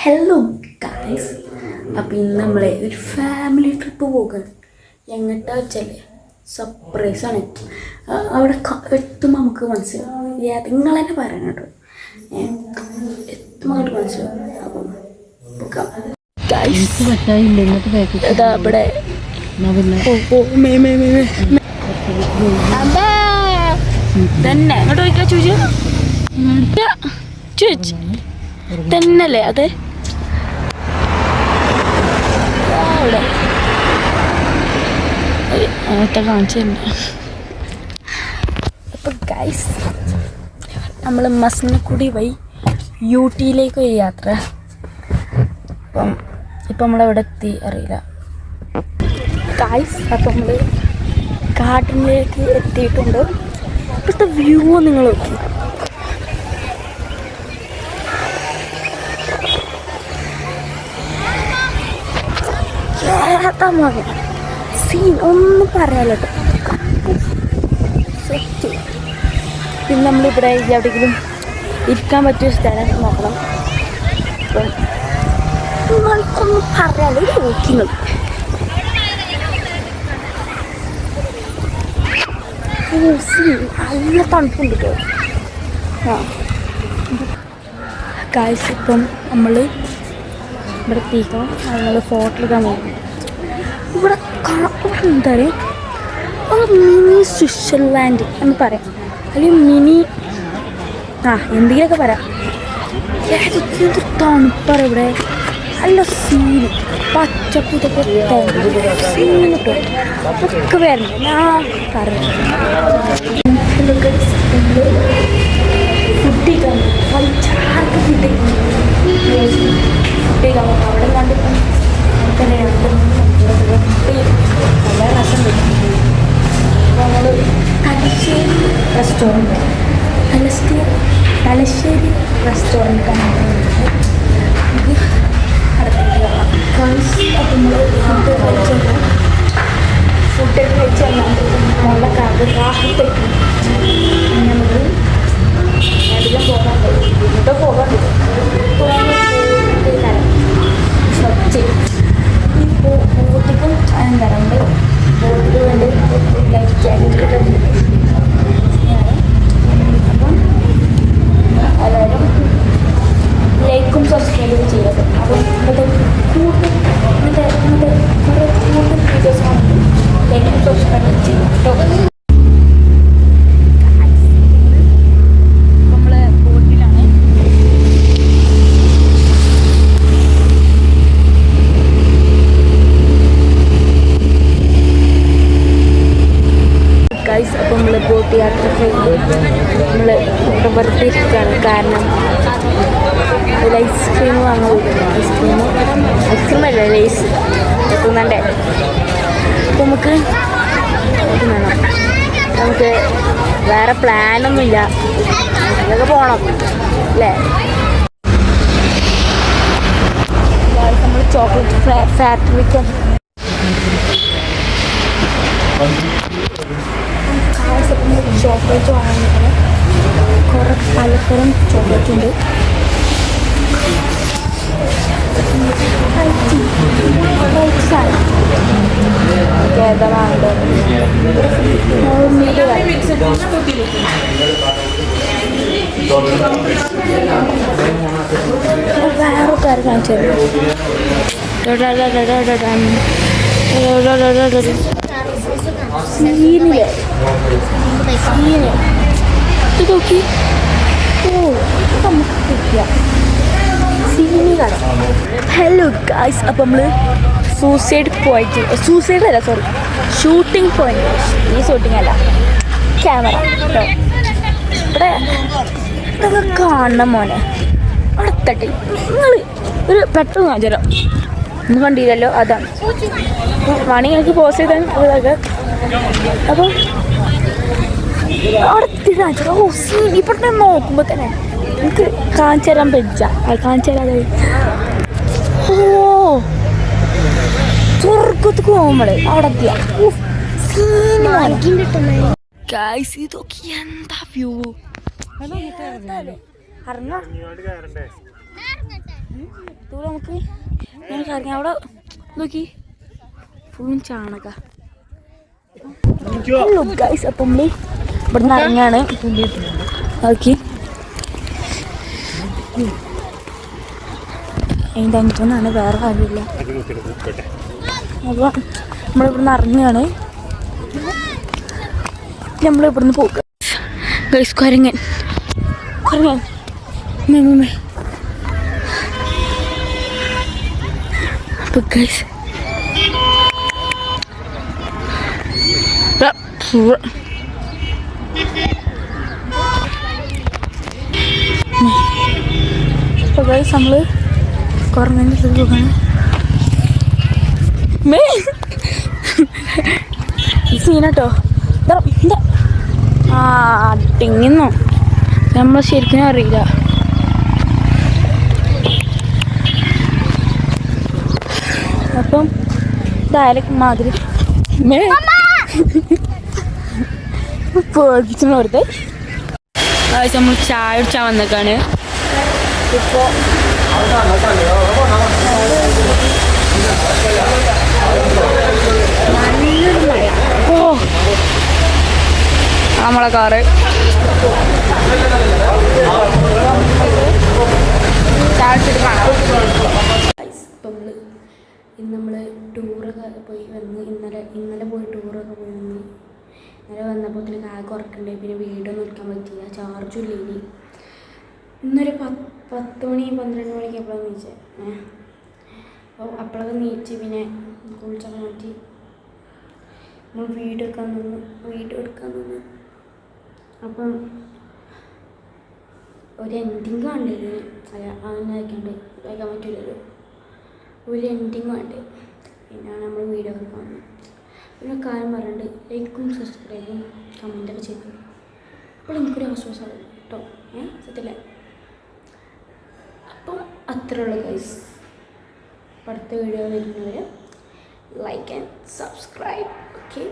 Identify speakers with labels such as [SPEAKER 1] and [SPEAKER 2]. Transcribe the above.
[SPEAKER 1] Hello guys അപ്പം ഇന്ന് നമ്മളെ ഒരു ഫാമിലി ട്രിപ്പ് പോകുകയാണ് എങ്ങോട്ടാ വെച്ചാൽ സർപ്രൈസ് ആണ്. അവിടെ എത്തുമ്പോൾ നമുക്ക് മനസ്സിലാവും. നിങ്ങൾ തന്നെ പറയണം കേട്ടോ. എത്തുമ്പോൾ അങ്ങോട്ട് മനസ്സിലാവും. അപ്പം ഇതാ ഇവിടെ. തന്നെ. അങ്ങോട്ട് ചോദിക്കാം ചോദിച്ചു ചോദിച്ചു തന്നല്ലേ അതെ ആ, അവിടെ അങ്ങനത്തെ കാണിച്ചിട്ടുണ്ട് അപ്പം ഗൈസ് നമ്മൾ മസനക്കുടി വഴി യു ടിയിലേക്ക് ഒരു യാത്ര. അപ്പം ഇപ്പം നമ്മളെവിടെ എത്തി അറിയില്ല. ഗൈസ് അപ്പം നമ്മൾ ഗാർഡനിലേക്ക് എത്തിയിട്ടുണ്ട്. ഇപ്പോഴത്തെ വ്യൂ നിങ്ങൾ നോക്കി. ഏതാ മകൻ സീൻ ഒന്നും പറയാലോ സെറ്റ് പിന്നെ നമ്മളിവിടെ എവിടെയെങ്കിലും ഇരിക്കാൻ പറ്റിയ സ്ഥലം നോക്കണം. അപ്പം നിങ്ങൾക്കൊന്നും പറയാലോ സീൻ നല്ല തണുപ്പുണ്ട് കേട്ടോ. ആ. കാഴ്ച ഇപ്പം നമ്മൾ ഇവിടെ എത്തിക്കണം നമ്മൾ ഫോട്ടോ എടുക്കാൻ പോകും ഇവിടെ കാ- ഇവിടെ എന്താ പറയുക? ഒരു മിനി സ്വിറ്റ്സർലാൻഡ് എന്ന് പറയാം. അല്ലെങ്കിൽ മിനി ആ എന്തെങ്കിലുമൊക്കെ പറയാം. ഏതൊക്കെ എന്ത് തണുപ്പാണ് ഇവിടെ. നല്ല സീന് പച്ചപ്പ് ഇതൊക്കെ സീൻ ഒക്കെ വരണം ഞാൻ പറഞ്ഞു അവിടെ കണ്ടിപ്പം നല്ല രസം നമ്മൾ തലശ്ശേരി റെസ്റ്റോറന്റ് തലശ്ശേരി തലശ്ശേരി റെസ്റ്റോറന്റ് കാണാൻ നമുക്ക് അടുത്തേക്ക് കാണാം അപ്പം നമ്മൾ ഫുഡ് കഴിച്ചു ഫുഡൊക്കെ കഴിച്ച് നല്ല കഥ റാഹത്തെത്തി Centrum ഐസ്ക്രീം വാങ്ങും ഐസ്ക്രീം ഐസ്ക്രീം അല്ല ലേസ്. തിന്നണ്ടേ അപ്പോൾ നമുക്ക് നമുക്ക് വേറെ പ്ലാനൊന്നുമില്ല. ഇതൊക്കെ പോകണം അല്ലേ? നമ്മൾ ചോക്ലേറ്റ് ഫാക്ടറിക്ക്. ചോക്ലേറ്റ് വാങ്ങാൻ കുറേ പലതരം ചോക്ലേറ്റ് ഉണ്ട് വേറെ കാര്യം കാണിച്ചു ഓ നമുക്ക് കിട്ടിയ. ഹലോ ഗായ്സ് അപ്പം നമ്മൾ സൂസൈഡ് പോയിന്റ് സൂസൈഡ് അല്ല സോറി ഷൂട്ടിംഗ് പോയിന്റ് ഈ ഷൂട്ടിംഗ് അല്ല. ക്യാമറ ഇവിടെ ഇതൊക്കെ കാണണം മോനെ. അവിടെ നിങ്ങൾ ഒരു പെട്ടെന്ന് തരാം ഒന്നും കണ്ടില്ലല്ലോ അതാണ്. വേണമെങ്കിൽ എനിക്ക് പോസ് ചെയ്താൽ അതൊക്കെ. അപ്പം അവിടെ കാണിച്ചു ഓ സീൻ ഇവിടെ നോക്കുമ്പോൾ തന്നെ എനിക്ക് കാണിച്ചു തരാൻ പറ്റില്ല കാണിച്ചു തരാതെ ഓ സ്വർഗത്തേക്ക് പോകുമ്പോൾ അവിടെ എത്തിയ. ഗായ്സ് ഇതൊക്കെ എന്താ വ്യൂ ദൂരെ നമുക്ക് ഞാൻ കറങ്ങി അവിടെ നോക്കി. ഫുള്ളും ചാണക. ഗൈസ് അപ്പം ഇവിടുന്ന് ഇറങ്ങാണ്. ഓക്കെ അതിന്റെ അഞ്ചൊന്നാണ് വേറെ കാര്യമില്ല. അപ്പോൾ നമ്മളിവിടുന്ന് ഇറങ്ങുകയാണ്. നമ്മൾ ഇവിടുന്ന് പോകുക ഗൈസ് കുരങ്ങൻ. കുരങ്ങൻ. മേ മേ, മേ അപ്പോൾ ഗൈസ് അപ്പോൾ ഗൈസ് നമ്മൾ അടുത്ത് പോകാണ് സീനട്ടോ ആ ടിങ്ങുന്നു നമ്മൾ ശരിക്കും അറിയില്ല. അപ്പം ഡയലക്ട് മാതിരി. പേടിച്ചു വെറുതെ നമ്മൾ ചായ കുടിച്ചാൽ വന്നേക്കാണ്. ഇപ്പോൾ ഓ നമ്മളെ കാറ്. ഇന്ന് നമ്മൾ പോയി വന്ന് ഇന്നലെ ഇന്നലെ പോയി ടൂറൊക്കെ പോയി ഇന്നലെ വന്നപ്പോൾ ആകെ ഉറക്കണ്ടേ പിന്നെ വീടൊന്നും എടുക്കാൻ പറ്റിയില്ല ചാർജും ഇല്ല ഇന്നൊരു പത്ത് പത്ത് മണി പന്ത്രണ്ട് മണിക്ക് എപ്പോഴാണ് നീച്ചത് അപ്പോൾ അപ്പോഴൊക്കെ നീച്ച് പിന്നെ കുളിച്ചൊക്കെ മാറ്റി നമ്മൾ വീഡിയോ എടുക്കാൻ നിന്ന് വീഡിയോ എടുക്കാൻ നിന്ന്. അപ്പം ഒരു എൻഡിങ് കണ്ടിരുന്നു അല്ല അങ്ങനെ അയക്കാണ്ട്? അയക്കാൻ പറ്റില്ലല്ലോ ഒരു എൻഡിങ് വേണ്ടേ പിന്നെ നമ്മൾ വീഡിയോ ഒക്കെ കാണുന്നത്. പിന്നെ കാര്യം പറഞ്ഞിട്ട് ലൈക്കും സബ്സ്ക്രൈബും കമന്റൊക്കെ ചെയ്തു. അപ്പോൾ എനിക്കൊരു ആശ്വാസമാണ് കേട്ടോ. ഏ? സത്യല്ലേ? അത്രേ ഉള്ളൂ ഗൈസ് അടുത്ത വീഡിയോ വരുന്നവർ ലൈക്ക് ആൻഡ് സബ്സ്ക്രൈബ് ഓക്കെ